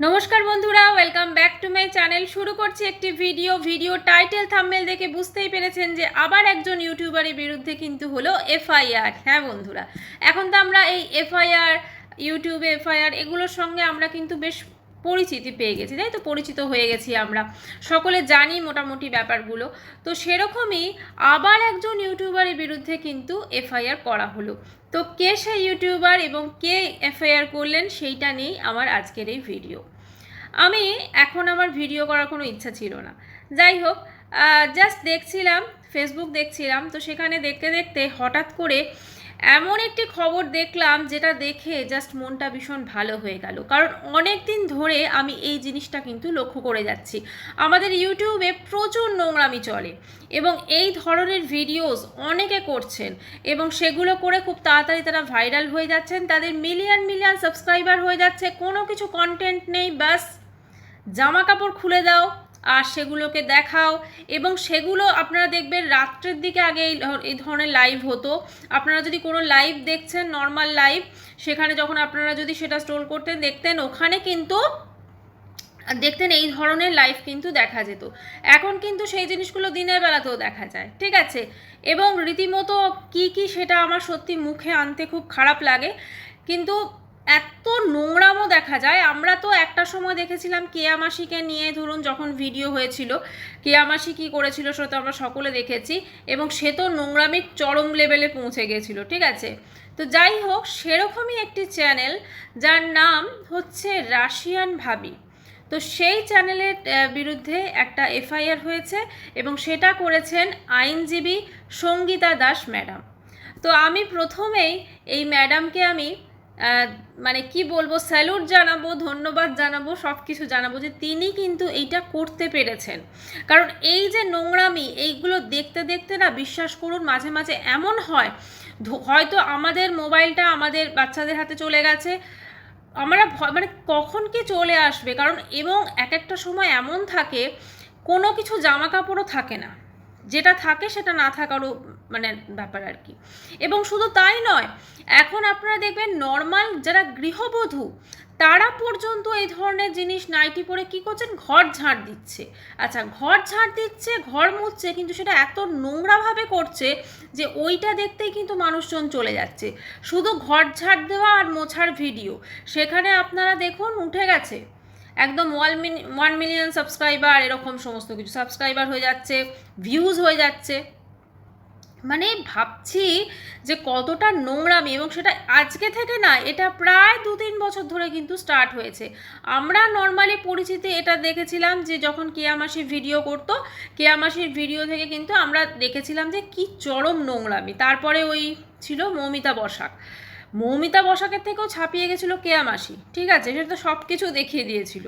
নমস্কার বন্ধুরা welcome back to my channel শুরু করছি একটি ভিডিও ভিডিও টাইটেল থাম্বেল দেখে বুঝতেই পেরেছেন যে আবার একজন ইউটিউবারের বিরুদ্ধে কিন্তু হলো এফআইআর হ্যাঁ বন্ধুরা, এখন তো আমরা এই এফআইআর ইউটিউবে এফআইআর এগুলোর সঙ্গে আমরা কিন্তু বেশ পরিচিতি পেয়ে গেছি, তাই তো? পরিচিত হয়ে গেছি আমরা। সকলে জানি মোটামুটি ব্যাপারগুলো। তো সেরকমই আবার একজন ইউটিউবারের বিরুদ্ধে কিন্তু এফআইআর করা হলো। তো কে সেই ইউটিউবার এবং কে এফআইআর করলেন সেইটা নিয়েই আমার আজকের এই ভিডিও। আমি এখন আমার ভিডিও করার কোনো ইচ্ছা ছিল না। যাই হোক জাস্ট দেখছিলাম ফেসবুক দেখছিলাম, তো সেখানে দেখতে দেখতে হঠাৎ করে এমন একটি খবর দেখলাম যেটা দেখে জাস্ট মনটা ভীষণ ভালো হয়ে গেল। কারণ অনেক দিন ধরে আমি এই জিনিসটা কিন্তু লক্ষ্য করে যাচ্ছি। আমাদের ইউটিউবে প্রচুর নোংরামি চলে এবং এই ধরনের ভিডিওস অনেকে করছেন এবং সেগুলো করে খুব তাড়াতাড়ি তারা ভাইরাল হয়ে যাচ্ছেন, তাদের মিলিয়ন মিলিয়ন সাবস্ক্রাইবার হয়ে যাচ্ছে, কোনো কিছু কন্টেন্ট নেই, ব্যাস, জামা কাপড় খুলে দাও আর সেগুলোকে দেখাও। এবং সেগুলো আপনারা দেখবেন রাত্রের দিকে আগে এই ধরনের লাইভ হতো। আপনারা যদি কোনো লাইভ দেখছেন নর্মাল লাইভ সেখানে যখন আপনারা যদি সেটা স্টোর করতেন, দেখতেন, ওখানে কিন্তু দেখতেন এই ধরনের লাইভ কিন্তু দেখা যেত। এখন কিন্তু সেই জিনিসগুলো দিনের বেলাতেও দেখা যায়, ঠিক আছে? এবং রীতিমতো কি কি সেটা আমার সত্যি মুখে আনতে খুব খারাপ লাগে। কিন্তু এত নোংরামও দেখা যায়। আমরা তো একটা সময় দেখেছিলাম কেয়া মাসিকে নিয়ে ধরুন যখন ভিডিও হয়েছিল, কেয়া মাসি কী করেছিল সেটা তো আমরা সকলে দেখেছি এবং সে তো নোংরামির চরম লেভেলে পৌঁছে গিয়েছিল ঠিক আছে? তো যাই হোক, সেরকমই একটি চ্যানেল যার নাম হচ্ছে রাশিয়ান ভাবি। তো সেই চ্যানেলের বিরুদ্ধে একটা এফআইআর হয়েছে এবং সেটা করেছেন আইনজীবী সঙ্গীতা দাস ম্যাডাম। তো আমি প্রথমেই এই ম্যাডামকে আমি মানে কি বলব স্যালুট জানাব, ধন্যবাদ জানাব সব কিছু জানাব যে তিনি কিন্তু এইটা করতে পেরেছেন। কারণ এই যে নোংরামি, এইগুলো দেখতে দেখতে না বিশ্বাস করুন, মাঝে মাঝে এমন হয় হয়তো আমাদের মোবাইলটা আমাদের বাচ্চাদের হাতে চলে গেছে, আমরা মানে কখন কি চলে আসবে? কারণ এবং এক একটা সময় এমন থাকে, কোনো কিছু জামা কাপড়ও থাকে না। যেটা থাকে সেটা না থাকারও মানে ব্যাপার আর কি। এবং শুধু তাই নয়, এখন আপনারা দেখবেন নর্মাল যারা গৃহবধূ, তারা পর্যন্ত এই ধরনের জিনিস নাইটি পরে কি করছেন? ঘর ঝাড় দিচ্ছে। আচ্ছা ঘর ঝাড় দিচ্ছে, ঘর মুছছে, কিন্তু সেটা এত নোংরাভাবে করছে যে ওইটা দেখতেই কিন্তু মানুষজন চলে যাচ্ছে। শুধু ঘর ঝাড় দেওয়া আর মোছার ভিডিও সেখানে আপনারা দেখুন, উঠে গেছে। একদম ওয়ান ওয়ান মিলিয়ন সাবস্ক্রাইবার এরকম সমস্ত কিছু। সাবস্ক্রাইবার হয়ে যাচ্ছে ভিউজ হয়ে যাচ্ছে। মানে ভাবছি যে কতটা নোংরামি এবং সেটা আজকে থেকে না, এটা প্রায় দু তিন বছর ধরে কিন্তু স্টার্ট হয়েছে। আমরা নর্মালি পরিচিতি এটা দেখেছিলাম যে যখন কেয়ামাসি ভিডিও করতো কেয়ামাসির ভিডিও থেকে কিন্তু আমরা দেখেছিলাম যে কি চরম নোংরামি। তারপরে ওই ছিল মৌমিতা বসাক। মৌমিতা বসাকের থেকেও ছাপিয়ে গেছিল কেয়ামাসি ঠিক আছে? সেটা তো সব কিছু দেখিয়ে দিয়েছিল।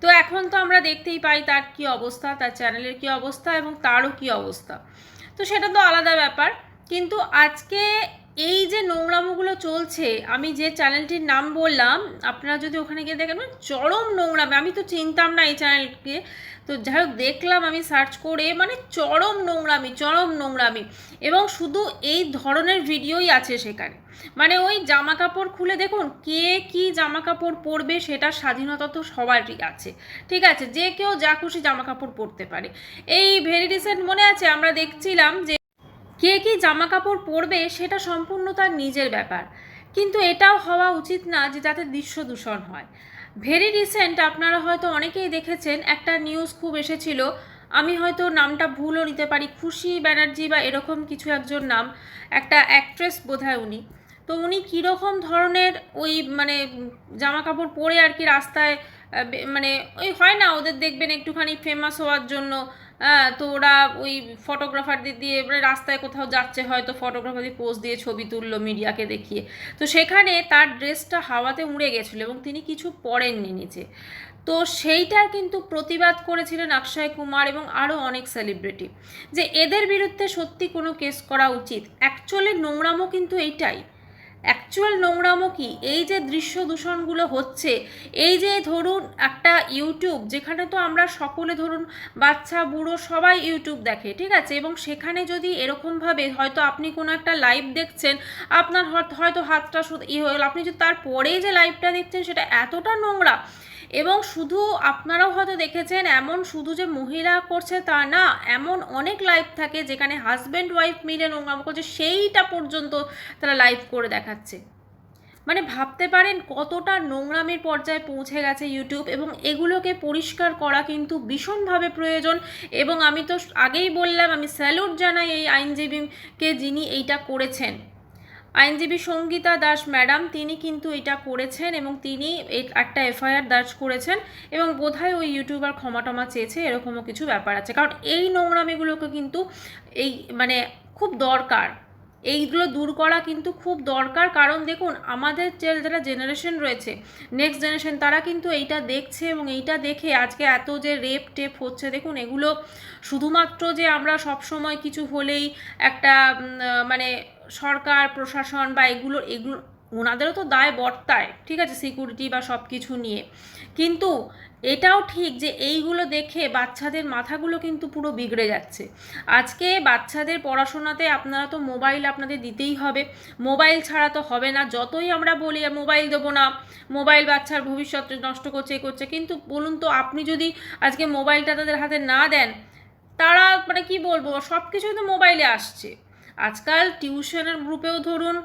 তো এখন তো আমরা দেখতেই পাই তার কি অবস্থা, তার চ্যানেলের কি অবস্থা এবং তারও কি অবস্থা। তো সেটা তো আলাদা ব্যাপার। কিন্তু আজকে এই যে নোংরামোগুলো চলছে, আমি যে চ্যানেলটির নাম বললাম, আপনারা যদি ওখানে গিয়ে দেখেন মানে চরম নোংরামি, আমি তো চিনতাম না এই চ্যানেলকে। তো যাই হোক, দেখলাম আমি সার্চ করে মানে চরম নোংরামি চরম নোংরামি। এবং শুধু এই ধরনের ভিডিওই আছে সেখানে। মানে ওই জামা কাপড় খুলে দেখুন, কে কি জামা কাপড় পরবে সেটা স্বাধীনতা তো সবারই আছে। ঠিক আছে, যে কেউ যা খুশি জামা কাপড় পরতে পারে। এই ভেরি রিসেন্ট মনে আছে, আমরা দেখছিলাম যে কে কি জামা কাপড় পরবে সেটা সম্পূর্ণ তার নিজের ব্যাপার। কিন্তু এটাও হওয়া উচিত না যে যাতে দৃশ্য দূষণ হয়। ভেরি রিসেন্ট আপনারা হয়তো অনেকেই দেখেছেন, একটা নিউজ খুব এসেছিল। আমি হয়তো নামটা ভুলও নিতে পারি, খুশি ব্যানার্জি বা এরকম কিছু একজন নাম, একটা অ্যাক্ট্রেস বোধহয় উনি। তো উনি কীরকম ধরনের ওই মানে জামা কাপড় পরে আর কি রাস্তায় মানে ওই হয় না, ওদের দেখবেন একটুখানি ফেমাস হওয়ার জন্য তো ওরা ওই ফটোগ্রাফারদের দিয়ে এবারে রাস্তায় কোথাও যাচ্ছে, হয়তো ফটোগ্রাফারদের পোজ দিয়ে ছবি তুললো মিডিয়াকে দেখিয়ে। তো সেখানে তার ড্রেসটা হাওয়াতে উড়ে গেছিল এবং তিনি কিছু পরেননি নিচে। তো সেইটার কিন্তু প্রতিবাদ করেছিলেন অক্ষয় কুমার এবং আরও অনেক সেলিব্রিটি যে এদের বিরুদ্ধে সত্যি কোনো কেস করা উচিত। অ্যাকচুয়ালি নোংরামও কিন্তু এইটাই। অ্যাকচুয়াল নোংরামো কি? এই যে দৃশ্য দূষণগুলো হচ্ছে, এই যে ধরুন একটা ইউটিউব যেখানে তো আমরা সকলে ধরুন বাচ্চা, বুড়ো সবাই ইউটিউব দেখে, ঠিক আছে? এবং সেখানে যদি এরকমভাবে হয়তো আপনি কোনো একটা লাইভ দেখছেন, আপনার হয়তো- হাতটা শুধু ই গেল। আপনি যদি তারপরেই যে লাইভটা দেখছেন, সেটা এতটা নোংরা এবং শুধু আপনারাও হয়তো দেখেছেন, এমন শুধু যে মহিলা করছে তা না, এমন অনেক লাইভ থাকে যেখানে হাজব্যান্ড ওয়াইফ মিলে নোংরাম করছে, সেইটা পর্যন্ত তারা লাইভ করে দেখাচ্ছে। মানে ভাবতে পারেন কতটা নোংরামির পর্যায়ে পৌঁছে গেছে ইউটিউব এবং এগুলোকে পরিষ্কার করা কিন্তু ভীষণভাবে প্রয়োজন এবং আমি তো আগেই বললাম, আমি স্যালুট জানাই এই আইনজীবীকে যিনি এইটা করেছেন। আইনজীবী সঙ্গীতা দাস, ম্যাডাম, তিনি কিন্তু এটা করেছেন এবং তিনি একটা এফআইআর দার্জ করেছেন এবং বোধহয় ওই ইউটিউবার ক্ষমা টমা চেয়েছে, এরকমও কিছু ব্যাপার আছে। কারণ এই নোংরামিগুলোকে কিন্তু এই মানে খুব দরকার। এইগুলো দূর করা কিন্তু খুব দরকার। কারণ দেখুন, আমাদের যে যারা জেনারেশন রয়েছে নেক্সট জেনারেশন তারা কিন্তু এইটা দেখছে এবং এইটা দেখে আজকে এত যে রেপ টেপ হচ্ছে, দেখুন, এগুলো শুধুমাত্র যে আমরা সব সময় কিছু হলেই একটা মানে সরকার, প্রশাসন বা এগুলো এগুলো, ওনাদেরও তো দায় বর্তায়, ঠিক আছে সিকিউরিটি বা সব কিছু নিয়ে। কিন্তু এটাও ঠিক যে এইগুলো দেখে বাচ্চাদের মাথাগুলো কিন্তু পুরো বিগড়ে যাচ্ছে। আজকে বাচ্চাদের পড়াশোনাতে আপনারা তো মোবাইল আপনাদের দিতেই হবে। মোবাইল ছাড়া তো হবে না, যতই আমরা বলি মোবাইল দেবো না মোবাইল বাচ্চার ভবিষ্যৎ নষ্ট করছে, এ করছে, কিন্তু বলুন তো, আপনি যদি আজকে মোবাইলটা তাদের হাতে না দেন, তারা মানে কি বলব সব কিছুই তো মোবাইলে আসছে। আজকাল টিউশনের গ্রুপেও ধরুন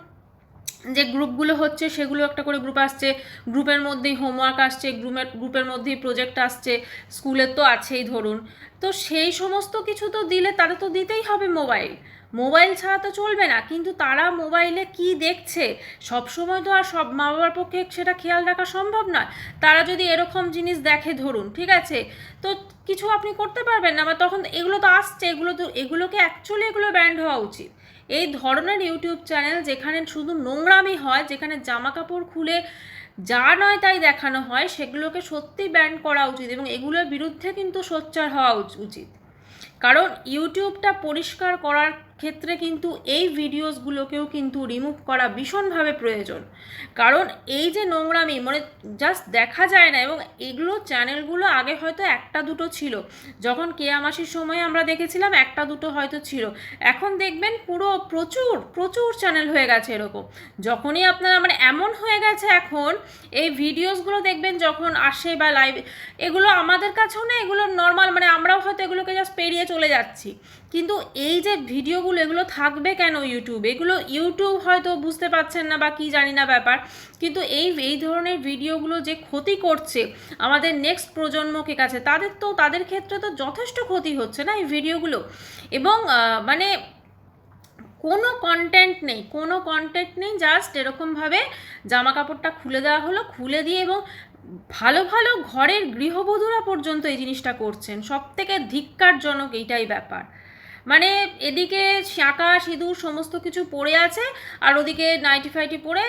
যে গ্রুপগুলো হচ্ছে সেগুলো একটা করে গ্রুপ আসছে, গ্রুপের মধ্যেই হোমওয়ার্ক আসছে গ্রুপের গ্রুপের মধ্যেই প্রজেক্ট আসছে, স্কুলের তো আছেই ধরুন। তো সেই সমস্ত কিছু তো দিলে তাদের তো দিতেই হবে মোবাইল মোবাইল ছাড়া তো চলবে না, কিন্তু তারা মোবাইলে কি দেখছে? সব সময় তো আর সব মা বাবার পক্ষে সেটা খেয়াল রাখা সম্ভব নয়। তারা যদি এরকম জিনিস দেখে ধরুন, ঠিক আছে? তো কিছু আপনি করতে পারবেন না, বা তখন এগুলো তো আসছে, এগুলো তো, এগুলোকে অ্যাকচুয়ালি এগুলো ব্যান্ড হওয়া উচিত। এই ধরনের ইউটিউব চ্যানেল যেখানে শুধু নোংরামি হয়, যেখানে জামা কাপড় খুলে যা নয় তাই দেখানো হয়, সেগুলোকে সত্যি ব্যান করা উচিত এবং এগুলোর বিরুদ্ধে কিন্তু সোচ্চার হওয়া উচ- উচিত। কারণ ইউটিউবটা পরিষ্কার করার ক্ষেত্রে কিন্তু এই ভিডিওসগুলোকেও কিন্তু রিমুভ করা ভীষণভাবে প্রয়োজন। কারণ এই যে নোংরামি মানে জাস্ট দেখা যায় না এবং এগুলো চ্যানেলগুলো আগে হয়তো একটা দুটো ছিল। যখন কেয়ামাসির সময় আমরা দেখেছিলাম একটা দুটো হয়তো ছিল। এখন দেখবেন পুরো প্রচুর প্রচুর চ্যানেল হয়ে গেছে এরকম। যখনই আপনারা মানে এমন হয়ে গেছে এখন, এই ভিডিওসগুলো দেখবেন যখন আসে বা লাইভ এগুলো আমাদের কাছেও না, এগুলো নর্মাল মানে আমরাও হয়তো এগুলোকে জাস্ট পেরিয়ে চলে যাচ্ছি। কিন্তু এই যে ভিডিওগুলো, এগুলো থাকবে কেন ইউটিউব এগুলো ইউটিউব হয়তো বুঝতে পারছেন না বা কি জানি না ব্যাপার। কিন্তু এই এই ধরনের ভিডিওগুলো যে ক্ষতি করছে আমাদের নেক্সট প্রজন্মকে কাছে, তাদের তো, তাদের ক্ষেত্রে তো যথেষ্ট ক্ষতি হচ্ছে না এই ভিডিওগুলো? এবং মানে কোনো কন্টেন্ট নেই, কোনো কন্টেন্ট নেই জাস্ট এরকমভাবে জামা কাপড়টা খুলে দেওয়া হলো, খুলে দিয়ে এবং ভালো ভালো ঘরের গৃহবধূরা পর্যন্ত এই জিনিসটা করছেন। সব থেকে ধিক্কারজনক এইটাই ব্যাপার। মানে এদিকে শাঁকা সিঁদুর সমস্ত কিছু পড়ে আছে আর ওদিকে নাইটি ফাইটি পরে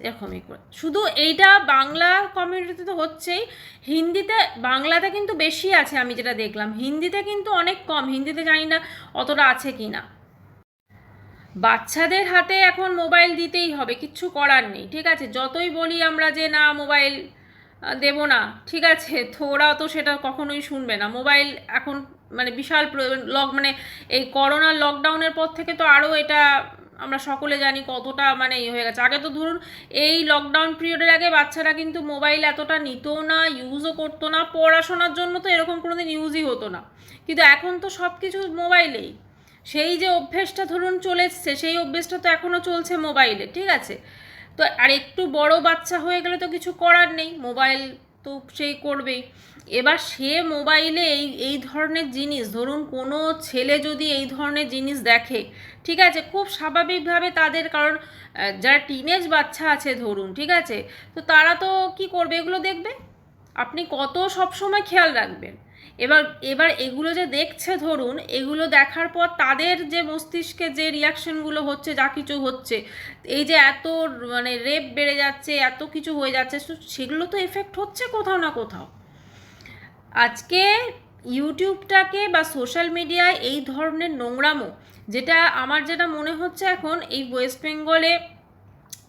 এরকমই করে। শুধু এইটা বাংলা কমিউনিটিতে তো হচ্ছেই। হিন্দিতে, বাংলাতে কিন্তু বেশি আছে আমি যেটা দেখলাম। হিন্দিতে কিন্তু অনেক কম। হিন্দিতে জানি না অতটা আছে কি না। বাচ্চাদের হাতে এখন মোবাইল দিতেই হবে, কিচ্ছু করার নেই, ঠিক আছে? যতই বলি আমরা যে, না, মোবাইল দেবো না। ঠিক আছে তো ওরা তো সেটা কখনোই শুনবে না। মোবাইল এখন মানে বিশাল লক মানে এই করোনার লকডাউনের পর থেকে তো আরও এটা আমরা সকলে জানি কতটা মানে ইয়ে হয়ে গেছে। আগে তো ধরুন এই লকডাউন পিরিয়ডের আগে বাচ্চারা কিন্তু মোবাইল এতটা নিত না ইউজও করতো না, পড়াশোনার জন্য তো এরকম কোনো দিন ইউজই হতো না। কিন্তু এখন তো সব কিছু মোবাইলেই। সেই যে অভ্যেসটা ধরুন চলে এসছে, সেই অভ্যেসটা তো এখনও চলছে মোবাইলে, ঠিক আছে? তো আর একটু বড় বাচ্চা হয়ে গেলে তো কিছু করার নেই, মোবাইল তো সেই করবেই। এবার সে মোবাইলে এই এই ধরনের জিনিস, ধরুন কোনো ছেলে যদি এই ধরনের জিনিস দেখে, ঠিক আছে, খুব স্বাভাবিকভাবে তাদের, কারণ যারা টিনেজ বাচ্চা আছে ধরুন, ঠিক আছে, তো তারা তো কি করবে, এগুলো দেখবে? আপনি কত সবসময় খেয়াল রাখবেন। এবার এবার এগুলো যে দেখছে ধরুন, এগুলো দেখার পর তাদের যে মস্তিষ্কে যে রিয়াকশনগুলো হচ্ছে, যা কিছু হচ্ছে, এই যে এত মানে রেপ বেড়ে যাচ্ছে, এত কিছু হয়ে যাচ্ছে সেগুলো তো এফেক্ট হচ্ছে কোথাও না কোথাও। আজকে ইউটিউবটাকে বা সোশ্যাল মিডিয়ায় এই ধরনের নোংরামো, যেটা আমার যেটা মনে হচ্ছে এখন, এই ওয়েস্ট বেঙ্গলে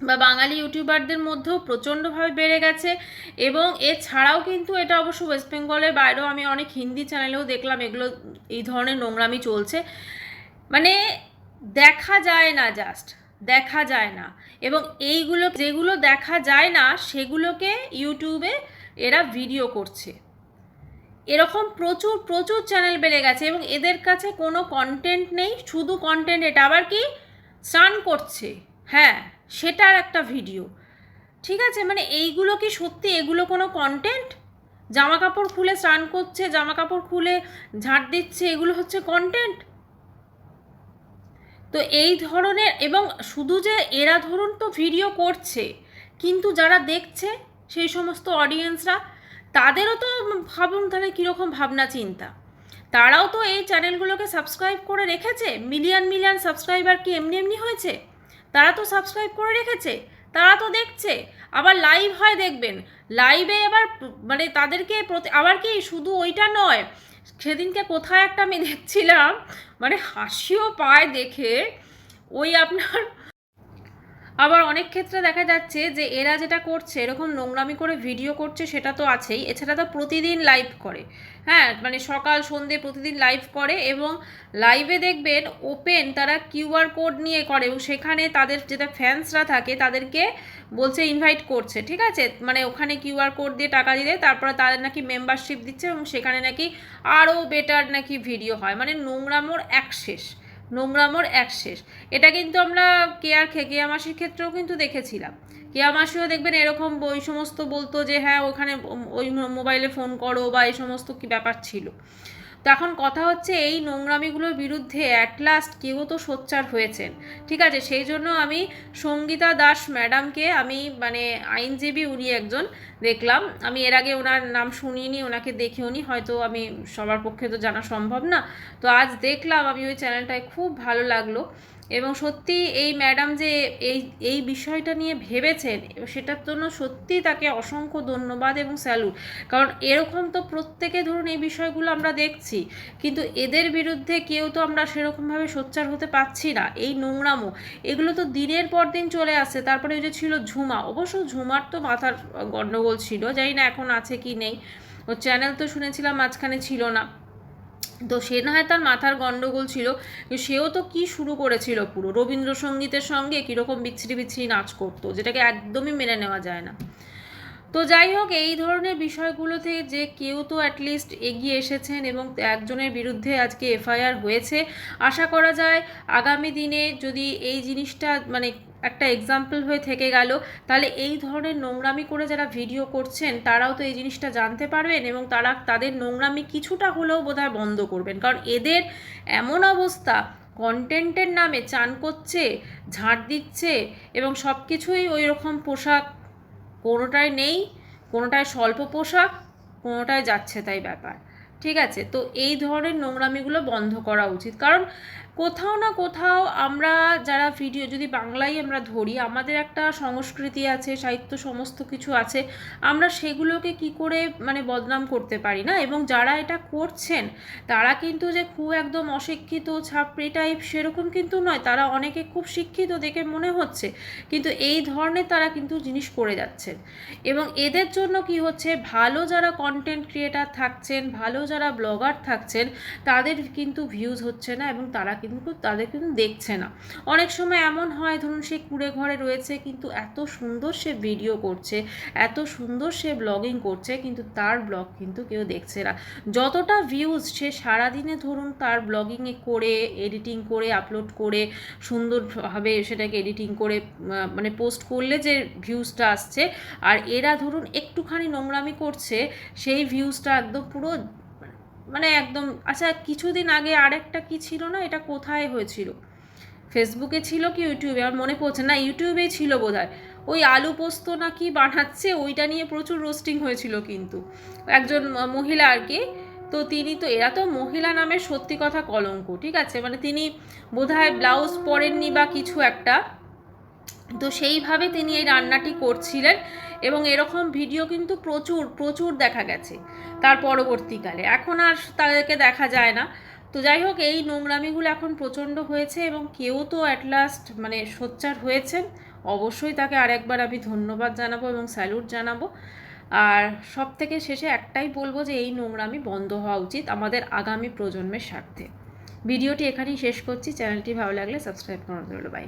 বা বাঙালি ইউটিউবারদের মধ্যেও প্রচণ্ডভাবে বেড়ে গেছে এবং এছাড়াও কিন্তু এটা অবশ্য ওয়েস্ট বেঙ্গলের বাইরেও আমি অনেক হিন্দি চ্যানেলেও দেখলাম, এগুলো এই ধরনের নোংরামি চলছে। মানে দেখা যায় না জাস্ট দেখা যায় না। এবং এইগুলো, যেগুলো দেখা যায় না, সেগুলোকে ইউটিউবে এরা ভিডিও করছে। এরকম প্রচুর প্রচুর চ্যানেল বেড়ে গেছে এবং এদের কাছে কোনো কন্টেন্ট নেই, শুধু কন্টেন্ট এটা। আবার কি? স্নান করছে। হ্যাঁ। সেটার একটা ভিডিও ঠিক আছে? মানে এইগুলো কি সত্যি? এগুলো কোনো কন্টেন্ট জামা কাপড় খুলে স্নান করছে জামা কাপড় খুলে ঝাঁট দিচ্ছে, এগুলো হচ্ছে কন্টেন্ট তো এই ধরনের, এবং শুধু যে এরা ধরুন তো ভিডিও করছে, কিন্তু যারা দেখছে, সেই সমস্ত অডিয়েন্সরা তাদেরও তো ভাবুন তাহলে কীরকম ভাবনা চিন্তা। তারাও তো এই চ্যানেলগুলোকে সাবস্ক্রাইব করে রেখেছে। মিলিয়ন মিলিয়ন সাবস্ক্রাইবার কি এমনি এমনি হয়েছে? তারা তো সাবস্ক্রাইব করে রেখেছে, তারা তো দেখছে, আবার লাইভ হয় দেখবেন। লাইভে এবার মানে তাদেরকে আবার কি শুধু ওইটা নয়, সেদিনকে কোথায় একটা আমি দেখছিলাম মানে হাসিও পায় দেখে, ওই আপনার আবার অনেক ক্ষেত্রে দেখা যাচ্ছে যে এরা যেটা করছে, এরকম নোংরামি করে ভিডিও করছে, সেটা তো আছেই। এছাড়া তো প্রতিদিন লাইভ করে। হ্যাঁ মানে সকাল, সন্ধে প্রতিদিন লাইভ করে এবং লাইভে দেখবেন ওপেন তারা কিউআর কোড নিয়ে করে এবং সেখানে তাদের যেটা ফ্যান্সরা থাকে তাদেরকে বলছে ইনভাইট করছে, ঠিক আছে? মানে ওখানে কিউআর কোড দিয়ে টাকা দিলে তারপরে তাদের নাকি মেম্বারশিপ দিচ্ছে এবং সেখানে নাকি আরও বেটার নাকি ভিডিও হয়। মানে নোংরামোর এক শেষ। নোংরামোর এক শেষ। এটা কিন্তু আমরা কেয়ার কেয়া মাসির ক্ষেত্রেও কিন্তু দেখেছিলাম। কেয়া মাসিও দেখবেন এরকম ওই সমস্ত বলতো যে হ্যাঁ ওখানে ওই মোবাইলে ফোন করো বা এই সমস্ত কি ব্যাপার ছিল। তো এখন কথা হচ্ছে এই নোংরামিগুলোর বিরুদ্ধে অ্যাট লাস্ট কেউ তো সোচ্চার হয়েছেন। ঠিক আছে, সেই জন্য আমি সঙ্গীতা দাস ম্যাডামকে আমি মানে আইনজীবী উনি একজন দেখলাম। আমি এর আগে ওনার নাম শুনিনি, ওনাকে দেখেও নি, হয়তো আমি সবার পক্ষে তো জানা সম্ভব না। তো আজ দেখলাম আমি ওই চ্যানেলটায় খুব ভালো লাগল। এবং সত্যি এই ম্যাডাম যে এই এই বিষয়টা নিয়ে ভেবেছেন, সেটার জন্য সত্যি তাকে অসংখ্য ধন্যবাদ এবং স্যালুট। কারণ এরকম তো প্রত্যেকে ধরুন এই বিষয়গুলো আমরা দেখছি, কিন্তু এদের বিরুদ্ধে কেউ তো আমরা সেরকমভাবে সোচ্চার হতে পারছি না। এই নোংরামো, এগুলো তো দিনের পর দিন চলে আসছে। তারপরে ওই যে ছিল ঝুমা, অবশ্য ঝুমার তো মাথার গণ্ডগোল ছিল, জানি না এখন আছে কি নেই। ও চ্যানেল তো শুনেছিলাম, মাঝখানে ছিল না। তো সে না হয় তার মাথার গণ্ডগোল ছিল, সেও তো কি শুরু করেছিল পুরো? রবীন্দ্রসঙ্গীতের সঙ্গে কীরকম বিচ্ছিরি বিচ্ছিরি নাচ করতো, যেটাকে একদমই মেনে নেওয়া যায় না। তো যাই হোক, এই ধরনের বিষয়গুলোতে যে কেউ তো অ্যাটলিস্ট এগিয়ে এসেছেন এবং একজনের বিরুদ্ধে আজকে এফআইআর হয়েছে, আশা করা যায় আগামী দিনে যদি এই জিনিসটা মানে একটা এক্সাম্পল হয়ে থেকে গেল। তাহলে এই ধরনের নোংরামি করে যারা ভিডিও করছেন, তারাও তো এই জিনিসটা জানতে পারবেন এবং তারা তাদের নোংরামি কিছুটা হলেও বোধহয় বন্ধ করবেন। কারণ এদের এমন অবস্থা কন্টেন্টের নামে চান করছে, ঝাঁট দিচ্ছে এবং সব কিছুই ওই রকম পোশাক কোনোটায় নেই, কোনোটায় স্বল্প পোশাক, কোনোটায় যাচ্ছে তাই ব্যাপার। ঠিক আছে? তো এই ধরনের নোংরামিগুলো বন্ধ করা উচিত। কারণ কোথাও না কোথাও আমরা যারা ভিডিও যদি বাংলায় আমরা ধরি, আমাদের একটা সংস্কৃতি আছে, সাহিত্য সমস্ত কিছু আছে, আমরা সেগুলোকে কি করে মানে বদনাম করতে পারি না? এবং যারা এটা করছেন, তারা কিন্তু যে খুব একদম অশিক্ষিত, ছাপড়ি টাইপ সেরকম কিন্তু নয়। তারা অনেকে খুব শিক্ষিত দেখে মনে হচ্ছে, কিন্তু এই ধরনের তারা কিন্তু জিনিস করে যাচ্ছেন। এবং এদের জন্য কি হচ্ছে, ভালো যারা কন্টেন্ট ক্রিয়েটার থাকছেন, ভালো যারা ব্লগার থাকছেন, তাদের কিন্তু ভিউজ হচ্ছে না এবং তারা কিন্তু কিন্তু তাদের কিন্তু দেখছে না। অনেক সময় এমন হয়, ধরুন সে কুড়ে ঘরে রয়েছে কিন্তু এত সুন্দর সে ভিডিও করছে, এত সুন্দর সে ব্লগিং করছে কিন্তু তার ব্লগ কিন্তু কেউ দেখছে না। যতটা ভিউজ সে সারাদিনে ধরুন তার ব্লগিংয়ে করে এডিটিং করে আপলোড করে, সুন্দরভাবে সেটাকে এডিটিং করে মানে পোস্ট করলে যে ভিউজটা আসছে, আর এরা ধরুন একটুখানি নোংরামি করছে, সেই ভিউজটা একদম পুরো মানে একদম আচ্ছা কিছুদিন আগে আরেকটা কি ছিল না? এটা কোথায় হয়েছিল? ফেসবুকে ছিল কি ইউটিউবে আমার মনে পড়ছে না ইউটিউবেই ছিল বোধ ওই আলু পোস্ত না কি বানাচ্ছে, ওইটা নিয়ে প্রচুর রোস্টিং হয়েছিল কিন্তু। একজন মহিলা আর কি, তো তিনি তো, এরা তো মহিলা নামের সত্যি কথা কলঙ্ক, ঠিক আছে? মানে তিনি বোধহয় ব্লাউজ পরেননি বা কিছু একটা। তো সেইভাবে তিনি এই রান্নাটি করছিলেন। এবং এরকম ভিডিও কিন্তু প্রচুর প্রচুর দেখা গেছে তার পরবর্তীকালে। এখন আর তাদেরকে দেখা যায় না। তো যাই হোক, এই নোংরামিগুলো এখন প্রচণ্ড হয়েছে এবং কেউ তো অ্যাট লাস্ট মানে সোচ্চার হয়েছেন। অবশ্যই তাকে আরেকবার আমি ধন্যবাদ জানাব এবং স্যালুট জানাব। আর সব থেকে শেষে একটাই বলব যে, এই নোংরামি বন্ধ হওয়া উচিত আমাদের আগামী প্রজন্মের স্বার্থে। ভিডিওটি এখানেই শেষ করছি। চ্যানেলটি ভালো লাগলে সাবস্ক্রাইব করানো রইল বাই